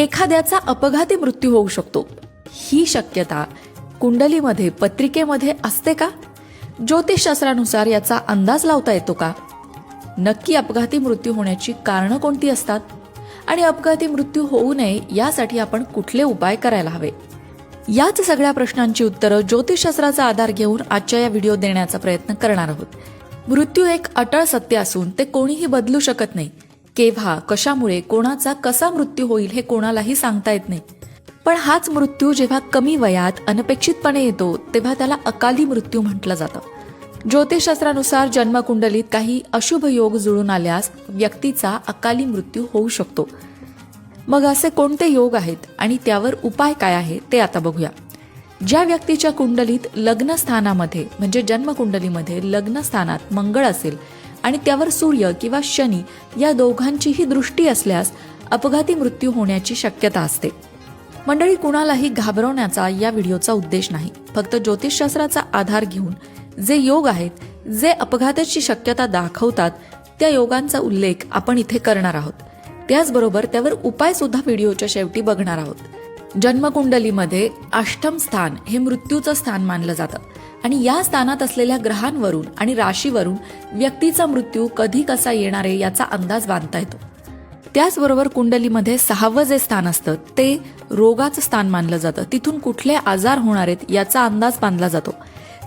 एखाद्याचा अपघाती मृत्यू होऊ शकतो. ही शक्यता कुंडलीमध्ये पत्रिकेमध्ये असते का? ज्योतिषशास्त्रानुसार याचा अंदाज लावता येतो का? नक्की अपघाती मृत्यू होण्याची कारणं कोणती असतात? आणि अपघाती मृत्यू होऊ नये यासाठी आपण कुठले उपाय करायला हवे? याच सगळ्या प्रश्नांची उत्तरं ज्योतिषशास्त्राचा आधार घेऊन आजच्या या व्हिडिओ देण्याचा प्रयत्न करणार आहोत. मृत्यू एक अटळ सत्य असून ते कोणीही बदलू शकत नाही. केव्हा कशामुळे कोणाचा कसा मृत्यू होईल हे कोणालाही सांगता येत नाही. पण हाच मृत्यू जेव्हा कमी वयात अनपेक्षितपणे येतो तेव्हा त्याला अकाली मृत्यू म्हटलं जातं. ज्योतिषशास्त्रानुसार जन्मकुंडलीत काही अशुभ योग जुळून आल्यास व्यक्तीचा अकाली मृत्यू होऊ शकतो. मग असे कोणते योग आहेत आणि त्यावर उपाय काय आहे ते आता बघूया. ज्या व्यक्तीच्या कुंडलीत लग्न स्थानामध्ये म्हणजे जन्मकुंडलीमध्ये लग्न स्थानात मंगळ असेल आणि त्यावर सूर्य किंवा शनी या दोघांचीही दृष्टी असल्यास अपघाती मृत्यू होण्याची शक्यता असते. मंडळी कुणालाही घाबरवण्याचा या व्हिडिओचा उद्देश नाही. फक्त ज्योतिषशास्त्राचा आधार घेऊन जे योग आहेत जे अपघाताची शक्यता दाखवतात त्या योगांचा उल्लेख आपण इथे करणार आहोत. त्याचबरोबर त्यावर उपाय सुद्धा व्हिडिओच्या शेवटी बघणार आहोत. जन्मकुंडलीमध्ये अष्टम स्थान हे मृत्यूचं स्थान मानलं जातं. आणि या स्थानात असलेल्या ग्रहांवरून आणि राशीवरून व्यक्तीचा मृत्यू कधी कसा येणार आहे याचा अंदाज बांधता येतो. त्याचबरोबर कुंडलीमध्ये सहावं जे स्थान असतं ते रोगाचं स्थान मानलं जातं. तिथून कुठले आजार होणार आहेत याचा अंदाज बांधला जातो.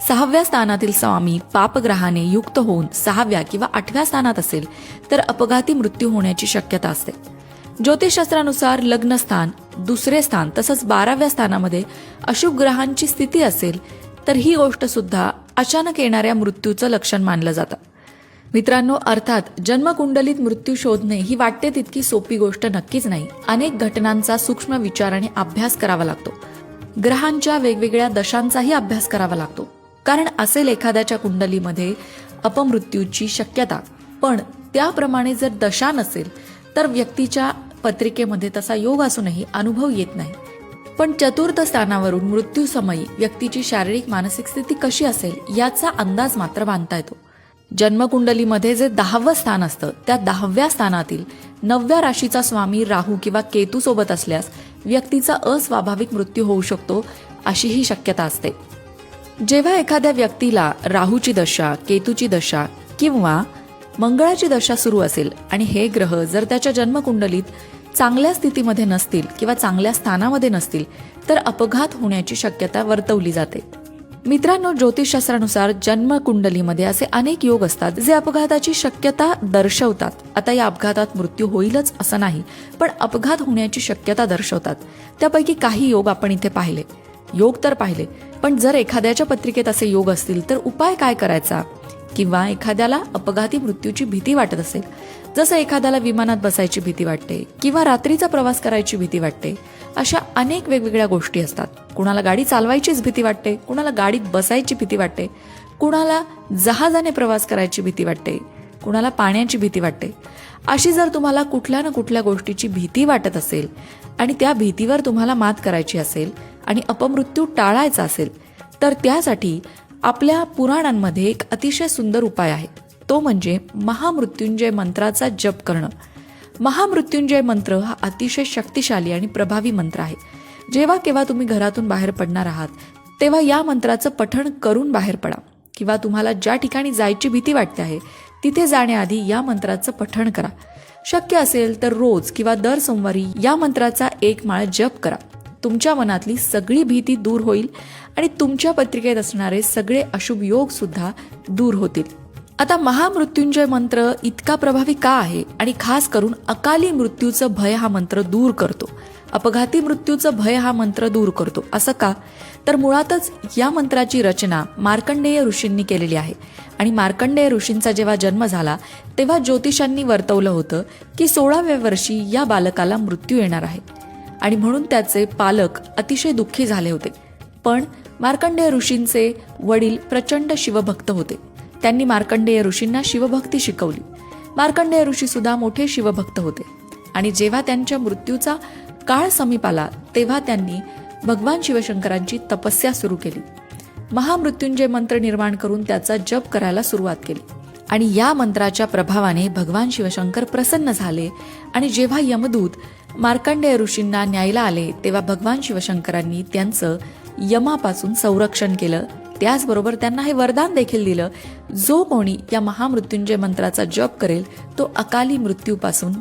सहाव्या स्थानातील स्वामी पापग्रहाने युक्त होऊन सहाव्या किंवा आठव्या स्थानात असेल तर अपघाती मृत्यू होण्याची शक्यता असते. ज्योतिषशास्त्रानुसार लग्नस्थान दुसरे स्थान तसंच बाराव्या स्थानामध्ये अशुभ ग्रहांची स्थिती असेल तर ही गोष्ट सुद्धा अचानक येणाऱ्या मृत्यूचं लक्षण मानलं जातं. मित्रांनो अर्थात जन्मकुंडलीत मृत्यू शोधणे ही वाटते तितकी सोपी गोष्ट नक्कीच नाही. अनेक घटनांचा सूक्ष्म विचार आणि अभ्यास करावा लागतो. ग्रहांच्या वेगवेगळ्या दशांचाही अभ्यास करावा लागतो. कारण असेल एखाद्याच्या कुंडलीमध्ये अपमृत्यूची शक्यता. पण त्याप्रमाणे जर दशा नसेल तर व्यक्तीच्या पत्रिकेमध्ये तसा योग असूनही अनुभव येत नाही. पण चतुर्थ स्थानावरून मृत्यूसमयी व्यक्तीची शारीरिक मानसिक स्थिती कशी असेल याचा अंदाज मात्र बांधता येतो. जन्मकुंडलीमध्ये जे दहावं स्थान असतं त्या दहाव्या स्थानातील नवव्या राशीचा स्वामी राहू किंवा केतू सोबत असल्यास व्यक्तीचा अस्वाभाविक मृत्यू होऊ शकतो अशी ही शक्यता असते. जेव्हा एखाद्या व्यक्तीला राहूची दशा केतूची दशा किंवा मंगळाची दशा सुरू असेल आणि हे ग्रह जर त्याच्या जन्मकुंडलीत चांगल्या स्थितीमध्ये नसतील किंवा चांगल्या स्थानामध्ये नसतील तर अपघात होण्याची शक्यता वर्तवली जाते. मित्रांनो ज्योतिषशास्त्रानुसार जन्म कुंडलीमध्ये असे अनेक योग असतात जे अपघाताची शक्यता दर्शवतात. आता या अपघातात मृत्यू होईलच असं नाही पण अपघात होण्याची शक्यता दर्शवतात. त्यापैकी काही योग आपण इथे पाहिले. योग तर पाहिले पण जर एखाद्याच्या पत्रिकेत असे योग असतील तर उपाय काय करायचा? किंवा एखाद्याला अपघाती मृत्यूची भीती वाटत असेल जसं एखाद्याला विमानात बसायची भीती वाटते किंवा रात्रीचा प्रवास करायची भीती वाटते अशा अनेक वेगवेगळ्या गोष्टी असतात. कुणाला गाडी चालवायचीच भीती वाटते कुणाला गाडीत बसायची भीती वाटते कुणाला जहाजाने प्रवास करायची भीती वाटते कुणाला पाण्याची भीती वाटते. अशी जर तुम्हाला कुठल्या ना कुठल्या गोष्टीची भीती वाटत असेल आणि त्या भीतीवर तुम्हाला मात करायची असेल आणि अपमृत्यू टाळायचा असेल तर त्यासाठी आपल्या पुराणांमध्ये एक अतिशय सुंदर उपाय आहे. तो म्हणजे महामृत्युंजय मंत्राचा जप करणं. महामृत्युंजय मंत्र हा अतिशय शक्तिशाली आणि प्रभावी मंत्र आहे. जेव्हा केव्हा तुम्ही घरातून बाहेर पडणार आहात तेव्हा या मंत्राचं पठण करून बाहेर पडा. किंवा तुम्हाला ज्या ठिकाणी जायची भीती वाटते आहे तिथे जाण्याआधी या मंत्राचं पठण करा. शक्य असेल तर रोज किंवा दर सोमवारी या मंत्राचा एक माळ जप करा. तुमच्या मनातली सगळी भीती दूर होईल आणि तुमच्या पत्रिकेत असणारे सगळे अशुभ योग सुद्धा दूर होतील. आता महामृत्युंजय मंत्र इतका प्रभावी का आहे? आणि खास करून अकाली मृत्यूचं भय हा मंत्र दूर करतो. अपघाती मृत्यूचं भय हा मंत्र दूर करतो. असं का? तर मुळातच या मंत्राची रचना मार्कंडेय ऋषींनी केलेली आहे. आणि मार्कंडेय ऋषींचा जेव्हा जन्म झाला तेव्हा ज्योतिषांनी वर्तवलं होतं की सोळाव्या वर्षी या बालकाला मृत्यू येणार आहे. आणि म्हणून त्याचे पालक अतिशय दुःखी झाले होते. पण मार्कंडेय ऋषींचे वडील प्रचंड शिवभक्त होते. त्यांनी मार्कंडेय ऋषींना शिवभक्ती शिकवली. मार्कंडेय ऋषी सुद्धा मोठे शिवभक्त होते. आणि जेव्हा त्यांच्या मृत्यूचा काळ समीप आला तेव्हा त्यांनी भगवान शिवशंकरांची तपस्या सुरू केली. महामृत्युंजय मंत्र निर्माण करून त्याचा जप करायला सुरुवात केली. आणि या मंत्राच्या प्रभावाने भगवान शिवशंकर प्रसन्न झाले आणि जेव्हा यमदूत मार्कंडेय ऋषींना न्यायला आले तेव्हा भगवान शिवशंकरांनी त्यांचं यमापासून संरक्षण केलं. त्याचबरोबर त्यांना हे वरदान देखील दिलं जो कोणी या महामृत्युंजय मंत्राचा जप करेल तो अकाली मृत्यूपासून